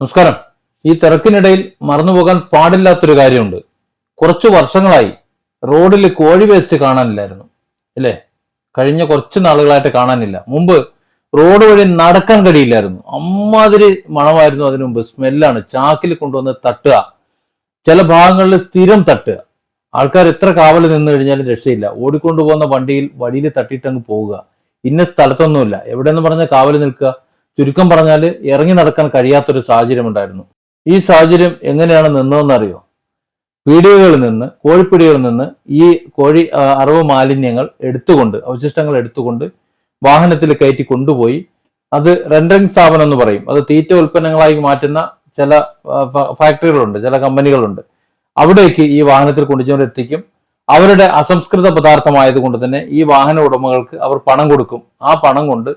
നമസ്കാരം. ഈ തിരക്കിനിടയിൽ മറന്നുപോകാൻ പാടില്ലാത്തൊരു കാര്യമുണ്ട്. കുറച്ചു വർഷങ്ങളായി റോഡിൽ കോഴി വേസ്റ്റ് കാണാനില്ലായിരുന്നു അല്ലേ? കഴിഞ്ഞ കുറച്ച് നാളുകളായിട്ട് കാണാനില്ല. മുമ്പ് റോഡ് വഴി നടക്കാൻ കഴിയില്ലായിരുന്നു. അമ്മാതിരി മണമായിരുന്നു അതിനു മുമ്പ്. സ്മെല്ലാണ്. ചാക്കിൽ കൊണ്ടുവന്ന് തട്ടുക. ചില ഭാഗങ്ങളിൽ സ്ഥിരം തട്ടുക. ആൾക്കാർ എത്ര കാവൽ നിന്ന് കഴിഞ്ഞാലും രക്ഷയില്ല. ഓടിക്കൊണ്ടുപോകുന്ന വണ്ടിയിൽ വഴിയിൽ തട്ടിയിട്ട് അങ്ങ് പോവുക. ഇന്ന സ്ഥലത്തൊന്നുമില്ല. എവിടെയെന്ന് പറഞ്ഞ കാവൽ നിൽക്കുക. ചുരുക്കം പറഞ്ഞാൽ ഇറങ്ങി നടക്കാൻ കഴിയാത്തൊരു സാഹചര്യം ഉണ്ടായിരുന്നു. ഈ സാഹചര്യം എങ്ങനെയാണ് നിന്നതെന്നറിയോ? പീടികകളിൽ നിന്ന് കോഴിപ്പീടികളിൽ നിന്ന് ഈ കോഴി അറവ് മാലിന്യങ്ങൾ എടുത്തുകൊണ്ട് അവശിഷ്ടങ്ങൾ എടുത്തുകൊണ്ട് വാഹനത്തിൽ കയറ്റി കൊണ്ടുപോയി അത് റെൻഡറിങ് സ്ഥാപനം എന്ന് പറയും. അത് തീറ്റ ഉൽപ്പന്നങ്ങളായി മാറ്റുന്ന ചില ഫാക്ടറികളുണ്ട് ചില കമ്പനികളുണ്ട്. അവിടേക്ക് ഈ വാഹനത്തിൽ കൊണ്ടുചെന്ന് എത്തിക്കും അവരുടെ അസംസ്കൃത പദാർത്ഥമായതുകൊണ്ട് തന്നെ ഈ വാഹന ഉടമകൾക്ക് അവർ പണം കൊടുക്കും. ആ പണം കൊണ്ട്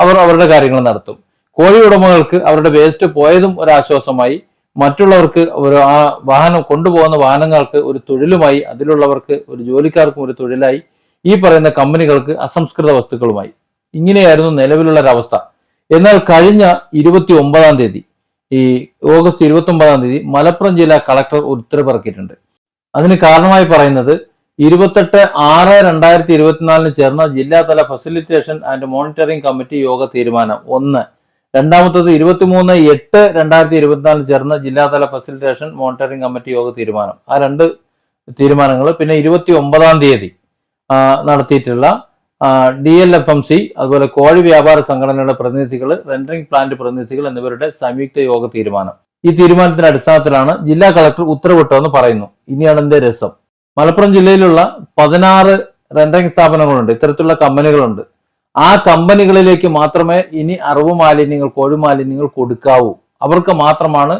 അവർ അവരുടെ കാര്യങ്ങൾ നടത്തും. കോഴി ഉടമകൾക്ക് അവരുടെ വേസ്റ്റ് പോയതും ഒരു ആശ്വാസമായി മറ്റുള്ളവർക്ക് ഒരു ആ വാഹനം കൊണ്ടുപോകുന്ന വാഹനങ്ങൾക്ക് ഒരു തൊഴിലുമായി അതിലുള്ളവർക്ക് ഒരു ജോലിക്കാർക്കും ഒരു തൊഴിലായി. ഈ പറയുന്ന കമ്പനികൾക്ക് അസംസ്കൃത വസ്തുക്കളുമായി. ഇങ്ങനെയായിരുന്നു നിലവിലുള്ള ഒരവസ്ഥ എന്നാൽ കഴിഞ്ഞ ഇരുപത്തി ഒമ്പതാം തീയതി ഈ ഓഗസ്റ്റ് ഇരുപത്തി ഒമ്പതാം തീയതി മലപ്പുറം ജില്ലാ കളക്ടർ ഉത്തരവിറക്കിയിട്ടുണ്ട്. അതിന് കാരണമായി പറയുന്നത് ഇരുപത്തെട്ട് ആറ് രണ്ടായിരത്തി ഇരുപത്തിനാലിന് ചേർന്ന ജില്ലാതല ഫെസിലിറ്റേഷൻ ആൻഡ് മോണിറ്ററിംഗ് കമ്മിറ്റി യോഗ തീരുമാനം. ഒന്ന്. രണ്ടാമത്തത് ഇരുപത്തിമൂന്ന് എട്ട് രണ്ടായിരത്തി ഇരുപത്തിനാലിന് ചേർന്ന ജില്ലാതല ഫെസിലിറ്റേഷൻ മോണിറ്ററിംഗ് കമ്മിറ്റി യോഗ തീരുമാനം. ആ രണ്ട് തീരുമാനങ്ങൾ പിന്നെ ഇരുപത്തി ഒമ്പതാം തീയതി നടത്തിയിട്ടുള്ള D L F M C അതുപോലെ കോഴി വ്യാപാര സംഘടനയുടെ പ്രതിനിധികൾ റെൻഡറിംഗ് പ്ലാന്റ് പ്രതിനിധികൾ എന്നിവരുടെ സംയുക്ത യോഗ തീരുമാനം. ഈ തീരുമാനത്തിന്റെ അടിസ്ഥാനത്തിലാണ് ജില്ലാ കളക്ടർ ഉത്തരവിട്ടതെന്ന് പറയുന്നു. ഇനിയാണ് എന്റെ രസം. മലപ്പുറം ജില്ലയിലുള്ള പതിനാറ് റെൻഡറിംഗ് സ്ഥാപനങ്ങളുണ്ട്. ഇത്തരത്തിലുള്ള കമ്പനികളുണ്ട്. ആ കമ്പനികളിലേക്ക് മാത്രമേ ഇനി അറിവ് മാലിന്യങ്ങൾ കോഴി മാലിന്യങ്ങൾ കൊടുക്കാവൂ. അവർക്ക് മാത്രമാണ്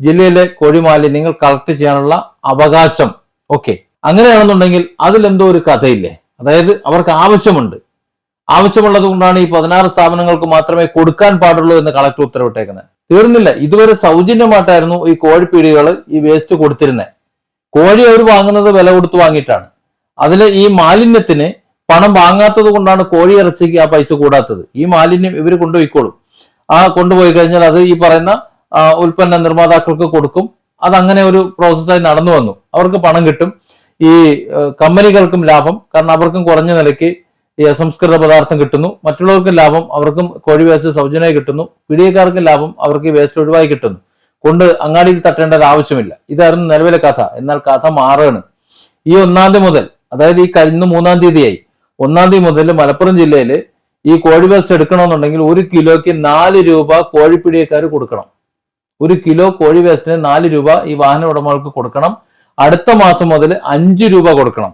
ജില്ലയിലെ കോഴി മാലിന്യങ്ങൾ കളക്ട് ചെയ്യാനുള്ള അവകാശം. ഓക്കെ അങ്ങനെയാണെന്നുണ്ടെങ്കിൽ അതിലെന്തോ ഒരു കഥയില്ലേ? അതായത് അവർക്ക് ആവശ്യമുണ്ട്. ആവശ്യമുള്ളത് കൊണ്ടാണ് ഈ പതിനാറ് സ്ഥാപനങ്ങൾക്ക് മാത്രമേ കൊടുക്കാൻ പാടുള്ളൂ എന്ന് കളക്ടർ ഉത്തരവിട്ടേക്കുന്നത്. തീർന്നില്ല. ഇതുവരെ സൗജന്യമായിട്ടായിരുന്നു ഈ കോഴിപ്പീടികൾ ഈ വേസ്റ്റ് കൊടുത്തിരുന്നത് കോഴി അവർ വാങ്ങുന്നത് വില കൊടുത്ത് വാങ്ങിയിട്ടാണ്. അതിൽ ഈ മാലിന്യത്തിന് പണം വാങ്ങാത്തത് കൊണ്ടാണ് കോഴി ഇറച്ചിക്ക് ആ പൈസ കൂടാത്തത്. ഈ മാലിന്യം ഇവർ കൊണ്ടുപോയിക്കോളും. ആ കൊണ്ടുപോയി കഴിഞ്ഞാൽ അത് ഈ പറയുന്ന ഉൽപ്പന്ന നിർമ്മാതാക്കൾക്ക് കൊടുക്കും. അത് അങ്ങനെ ഒരു പ്രോസസ്സായി നടന്നു വന്നു. അവർക്ക് പണം കിട്ടും. ഈ കമ്പനികൾക്കും ലാഭം. കാരണം അവർക്കും കുറഞ്ഞ നിലയ്ക്ക് ഈ അസംസ്കൃത പദാർത്ഥം കിട്ടുന്നു. മറ്റുള്ളവർക്കും ലാഭം അവർക്കും കോഴി വേസ്റ്റ് സൗജന്യമായി കിട്ടുന്നു. പിടിയക്കാർക്കും ലാഭം അവർക്ക് ഈ വേസ്റ്റ് ഒഴിവായി കിട്ടുന്നു. കൊണ്ട് അങ്ങാടിയിൽ തട്ടേണ്ട ആവശ്യമില്ല. ഇതായിരുന്നു നിലവിലെ കഥ. എന്നാൽ കഥ മാറുകയാണ്. ഈ ഒന്നാം തീയതി മുതൽ അതായത് ഈ കഴിഞ്ഞ മൂന്നാം തീയതിയായി ഒന്നാം തീയതി മുതൽ മലപ്പുറം ജില്ലയിൽ ഈ കോഴി വേസ്റ്റ് എടുക്കണമെന്നുണ്ടെങ്കിൽ ഒരു കിലോയ്ക്ക് നാല് രൂപ കോഴിപ്പിടിയക്കാർ കൊടുക്കണം. ഒരു കിലോ കോഴി വേസ്റ്റിന് നാല് രൂപ ഈ വാഹന ഉടമകൾക്ക് കൊടുക്കണം. അടുത്ത മാസം മുതൽ അഞ്ച് രൂപ കൊടുക്കണം.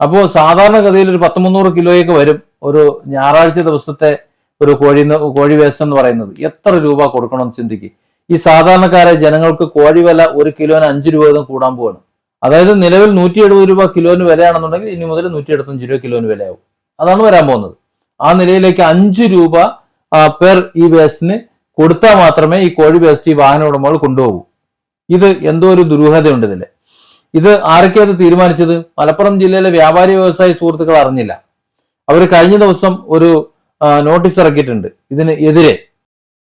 അപ്പോൾ സാധാരണഗതിയിൽ ഒരു പത്ത് മുന്നൂറ് കിലോയൊക്കെ വരും ഒരു ഞായറാഴ്ച ദിവസത്തെ ഒരു കോഴി കോഴി വേസ്റ്റ് എന്ന് പറയുന്നത്. എത്ര രൂപ കൊടുക്കണം ചിന്തിക്കുക ഈ സാധാരണക്കാരെ ജനങ്ങൾക്ക് കോഴി വില ഒരു കിലോന് അഞ്ച് രൂപ വീതം കൂടാൻ പോവാണ്. അതായത് നിലവിൽ നൂറ്റി എഴുപത് രൂപ കിലോന് വിലയാണെന്നുണ്ടെങ്കിൽ ഇനി മുതൽ നൂറ്റി എഴുപത്തഞ്ച് രൂപ കിലോന് വിലയാവും. അതാണ് വരാൻ പോകുന്നത്. ആ നിലയിലേക്ക് അഞ്ച് രൂപ പെർ ഈ വേസ്റ്റിന് കൊടുത്താൽ മാത്രമേ ഈ കോഴി വേസ്റ്റ് ഈ വാഹന ഉടമകൾ കൊണ്ടുപോകൂ. ഇത് എന്തോ ഒരു ദുരൂഹതയുണ്ട് ഇതിൽ ഇത് ആരൊക്കെ അത് തീരുമാനിച്ചത്? മലപ്പുറം ജില്ലയിലെ വ്യാപാരി വ്യവസായി സുഹൃത്തുക്കൾ അറിഞ്ഞില്ല. അവർ കഴിഞ്ഞ ദിവസം ഒരു നോട്ടീസ് ഇറക്കിയിട്ടുണ്ട് ഇതിന് എതിരെ.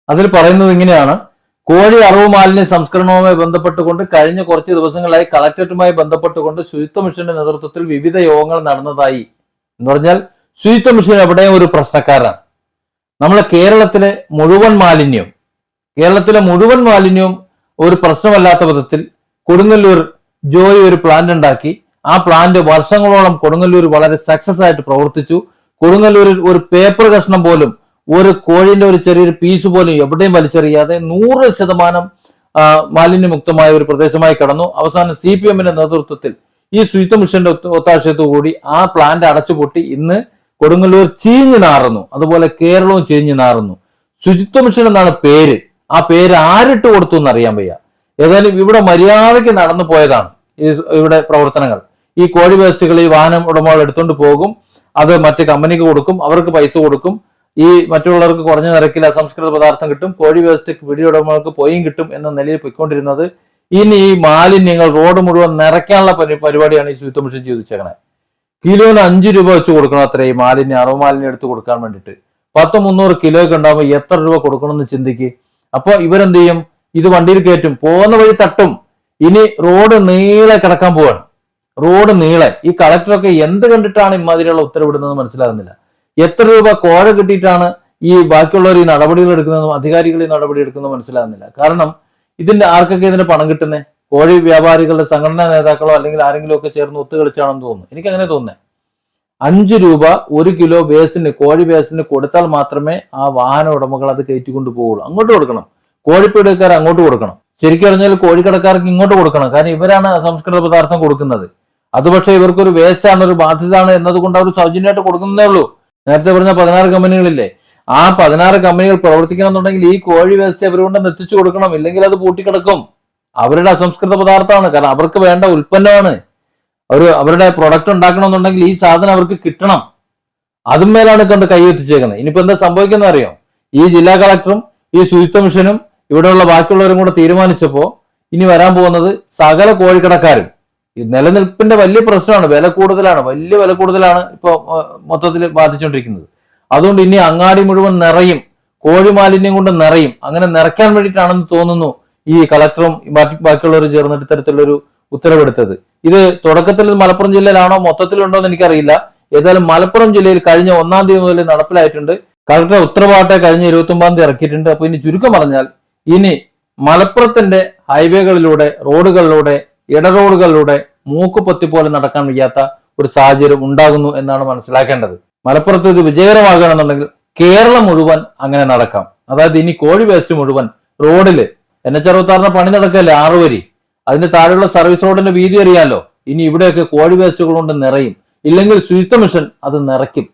അതിൽ പറയുന്നത് ഇങ്ങനെയാണ്. കോഴി അറവ് മാലിന്യ സംസ്കരണവുമായി ബന്ധപ്പെട്ടുകൊണ്ട് കഴിഞ്ഞ കുറച്ച് ദിവസങ്ങളായി കളക്ടറേറ്റുമായി ബന്ധപ്പെട്ടുകൊണ്ട് ശുചിത്വ മിഷന്റെ നേതൃത്വത്തിൽ വിവിധ യോഗങ്ങൾ നടന്നതായി. എന്ന് പറഞ്ഞാൽ ശുചിത്വ മിഷൻ എവിടെയും ഒരു പ്രശ്നക്കാരാണ് നമ്മളെ കേരളത്തിലെ മുഴുവൻ മാലിന്യവും കേരളത്തിലെ മുഴുവൻ മാലിന്യവും ഒരു പ്രശ്നമല്ലാത്ത വിധത്തിൽ കൊടുങ്ങല്ലൂർ ജോയി ഒരു പ്ലാന്റ് ഉണ്ടാക്കി. ആ പ്ലാന്റ് വർഷങ്ങളോളം കൊടുങ്ങല്ലൂർ വളരെ സക്സസ് ആയിട്ട് പ്രവർത്തിച്ചു. കൊടുങ്ങല്ലൂരിൽ ഒരു പേപ്പർ കഷ്ണം പോലും ഒരു കോഴിന്റെ ഒരു ചെറിയൊരു പീസ് പോലും എവിടെയും വലിച്ചെറിയാതെ നൂറ് ശതമാനം മാലിന്യമുക്തമായ ഒരു പ്രദേശമായി കടന്നു. അവസാനം സി പി എമ്മിന്റെ നേതൃത്വത്തിൽ ഈ ശുചിത്വ മിഷന്റെ ഒത്ത- ഒത്താശയത്തോടുകൂടി ആ പ്ലാന്റ് അടച്ചുപൂട്ടി ഇന്ന് കൊടുങ്ങല്ലൂർ ചീഞ്ഞു നാറുന്നു. അതുപോലെ കേരളവും ചീഞ്ഞു നാറുന്നു. ശുചിത്വ മിഷൻ എന്നാണ് പേര്. ആ പേര് ആരിട്ട് കൊടുത്തു എന്ന് അറിയാൻ വയ്യ. ഏതായാലും ഇവിടെ മര്യാദയ്ക്ക് നടന്നു പോയതാണ് ഈ ഇവിടെ പ്രവർത്തനങ്ങൾ. ഈ കോഴി വേസ്റ്റുകൾ ഈ വാഹനം ഉടമകൾ എടുത്തുകൊണ്ട് പോകും. അത് മറ്റ് കമ്പനിക്ക് കൊടുക്കും. അവർക്ക് പൈസ കൊടുക്കും. ഈ മറ്റുള്ളവർക്ക് കുറഞ്ഞ നിരക്കിൽ അസംസ്കൃത പദാർത്ഥം കിട്ടും കോഴി വ്യവസ്ഥയ്ക്ക് പിടിയുടമകൾക്ക് പോയും കിട്ടും എന്ന നിലയിൽ പോയിക്കൊണ്ടിരുന്നത് ഇനി ഈ മാലിന്യങ്ങൾ റോഡ് മുഴുവൻ നിറയ്ക്കാനുള്ള പരിപാടിയാണ് ഈ ശുചിത്വ മിഷൻ ചെയ്തിച്ചേക്കണേ കിലോന് അഞ്ച് രൂപ വെച്ച് കൊടുക്കണം അത്ര ഈ മാലിന്യം അറവ് മാലിന്യം എടുത്ത് കൊടുക്കാൻ വേണ്ടിയിട്ട്. പത്ത് മുന്നൂറ് കിലോയ്ക്ക് ഉണ്ടാകുമ്പോൾ എത്ര രൂപ കൊടുക്കണം എന്ന് ചിന്തിക്ക്. അപ്പൊ ഇവരെന്ത് ചെയ്യും? ഇത് വണ്ടിയിൽ കയറ്റും പോകുന്ന വഴി തട്ടും. ഇനി റോഡ് നീളെ കിടക്കാൻ പോവാണ്. റോഡ് നീളെ. ഈ കളക്ടറൊക്കെ എന്ത് കണ്ടിട്ടാണ് ഇമാതിരിയുള്ള ഉത്തരവിടുന്നത് മനസ്സിലാകുന്നില്ല. എത്ര രൂപ കോഴ കിട്ടിയിട്ടാണ് ഈ ബാക്കിയുള്ളവർ ഈ നടപടികൾ എടുക്കുന്നതും അധികാരികൾ ഈ നടപടി എടുക്കുന്നതും മനസ്സിലാകുന്നില്ല. കാരണം ഇതിന്റെ ആർക്കൊക്കെ ഇതിന് പണം കിട്ടുന്നത് കോഴി വ്യാപാരികളുടെ സംഘടനാ നേതാക്കളോ അല്ലെങ്കിൽ ആരെങ്കിലും ഒക്കെ ചേർന്ന് ഒത്തുകളിച്ചാണെന്ന് തോന്നുന്നു. എനിക്ക് അങ്ങനെ തോന്നുന്നത് അഞ്ച് രൂപ ഒരു കിലോ ബേസിന് കോഴി ബേസിന് കൊടുത്താൽ മാത്രമേ ആ വാഹന ഉടമകൾ അത് കയറ്റിക്കൊണ്ട് പോവുള്ളൂ. അങ്ങോട്ട് കൊടുക്കണം. കോഴിപ്പീടുകാർ അങ്ങോട്ട് കൊടുക്കണം. ശരിക്കും പറഞ്ഞാൽ കോഴിക്കടക്കാർക്ക് ഇങ്ങോട്ട് കൊടുക്കണം. കാരണം ഇവരാണ് സംസ്കൃത പദാർത്ഥം കൊടുക്കുന്നത്. അത് പക്ഷേ ഇവർക്കൊരു വേസ്റ്റാണ് ഒരു ബാധ്യതയാണ് എന്നതുകൊണ്ട് അവർ സൗജന്യമായിട്ട് കൊടുക്കുന്നതേ ഉള്ളൂ. നേരത്തെ പറഞ്ഞ പതിനാറ് കമ്പനികളില്ലേ? ആ പതിനാറ് കമ്പനികൾ പ്രവർത്തിക്കണം എന്നുണ്ടെങ്കിൽ ഈ കോഴി വേസ്റ്റ് അവരുകൊണ്ട് എത്തിച്ചു കൊടുക്കണം. ഇല്ലെങ്കിൽ അത് പൂട്ടിക്കിടക്കും. അവരുടെ അസംസ്കൃത പദാർത്ഥമാണ്. കാരണം അവർക്ക് വേണ്ട ഉൽപ്പന്നമാണ്. അവർ അവരുടെ പ്രൊഡക്റ്റ് ഉണ്ടാക്കണമെന്നുണ്ടെങ്കിൽ ഈ സാധനം അവർക്ക് കിട്ടണം. അതും മേലാണ് കണ്ട് കൈ എത്തിച്ചേക്കുന്നത് ഇനിയിപ്പോ എന്താ സംഭവിക്കുന്ന അറിയോ? ഈ ജില്ലാ കളക്ടറും ഈ ശുചിത്വ മിഷനും ഇവിടെയുള്ള ബാക്കിയുള്ളവരും കൂടെ തീരുമാനിച്ചപ്പോ ഇനി വരാൻ പോകുന്നത് സകല കോഴിക്കടക്കാരും. നിലനിൽപ്പിന്റെ വലിയ പ്രശ്നമാണ് വില കൂടുതലാണ് വലിയ വില കൂടുതലാണ് ഇപ്പൊ മൊത്തത്തിൽ ബാധിച്ചുകൊണ്ടിരിക്കുന്നത് അതുകൊണ്ട് ഇനി അങ്ങാടി മുഴുവൻ നിറയും കോഴി മാലിന്യം കൊണ്ട് നിറയും അങ്ങനെ നിറയ്ക്കാൻ വേണ്ടിയിട്ടാണെന്ന് തോന്നുന്നു ഈ കളക്ടറും ബാക്കി- ബാക്കിയുള്ളവർ ചേർന്നിട്ട് ഇത്തരത്തിലുള്ളൊരു ഉത്തരവെടുത്തത്. ഇത് തുടക്കത്തിൽ മലപ്പുറം ജില്ലയിലാണോ മൊത്തത്തിലുണ്ടോ എന്ന് എനിക്കറിയില്ല. ഏതായാലും മലപ്പുറം ജില്ലയിൽ കഴിഞ്ഞ ഒന്നാം തീയതി മുതൽ നടപ്പിലായിട്ടുണ്ട്. കളക്ടർ ഉത്തരവാട്ടെ കഴിഞ്ഞ ഇരുപത്തി ഒമ്പതാം തീയതി ഇറക്കിയിട്ടുണ്ട്. അപ്പൊ ഇനി ചുരുക്കം പറഞ്ഞാൽ ഇനി മലപ്പുറത്തിന്റെ ഹൈവേകളിലൂടെ റോഡുകളിലൂടെ ഇടറോഡുകളിലൂടെ മൂക്കുപൊത്തി പോലെ നടക്കാൻ വയ്യാത്ത ഒരു സാഹചര്യം ഉണ്ടാകുന്നു എന്നാണ് മനസ്സിലാക്കേണ്ടത്. മലപ്പുറത്ത് ഇത് വിജയകരമാകണമെന്നുണ്ടെങ്കിൽ കേരളം മുഴുവൻ അങ്ങനെ നടക്കാം. അതായത് ഇനി കോഴി വേസ്റ്റ് മുഴുവൻ റോഡിൽ. എൻ എച്ച് അറുപത്താറിന് പണി നടക്കല്ലേ ആറ് വരി? അതിന്റെ താഴെയുള്ള സർവീസ് റോഡിന്റെ വീതി അറിയാലോ? ഇനി ഇവിടെയൊക്കെ കോഴി വേസ്റ്റുകൾ കൊണ്ട് നിറയും. ഇല്ലെങ്കിൽ ശുചിത്വ മിഷൻ അത് നിറയ്ക്കും.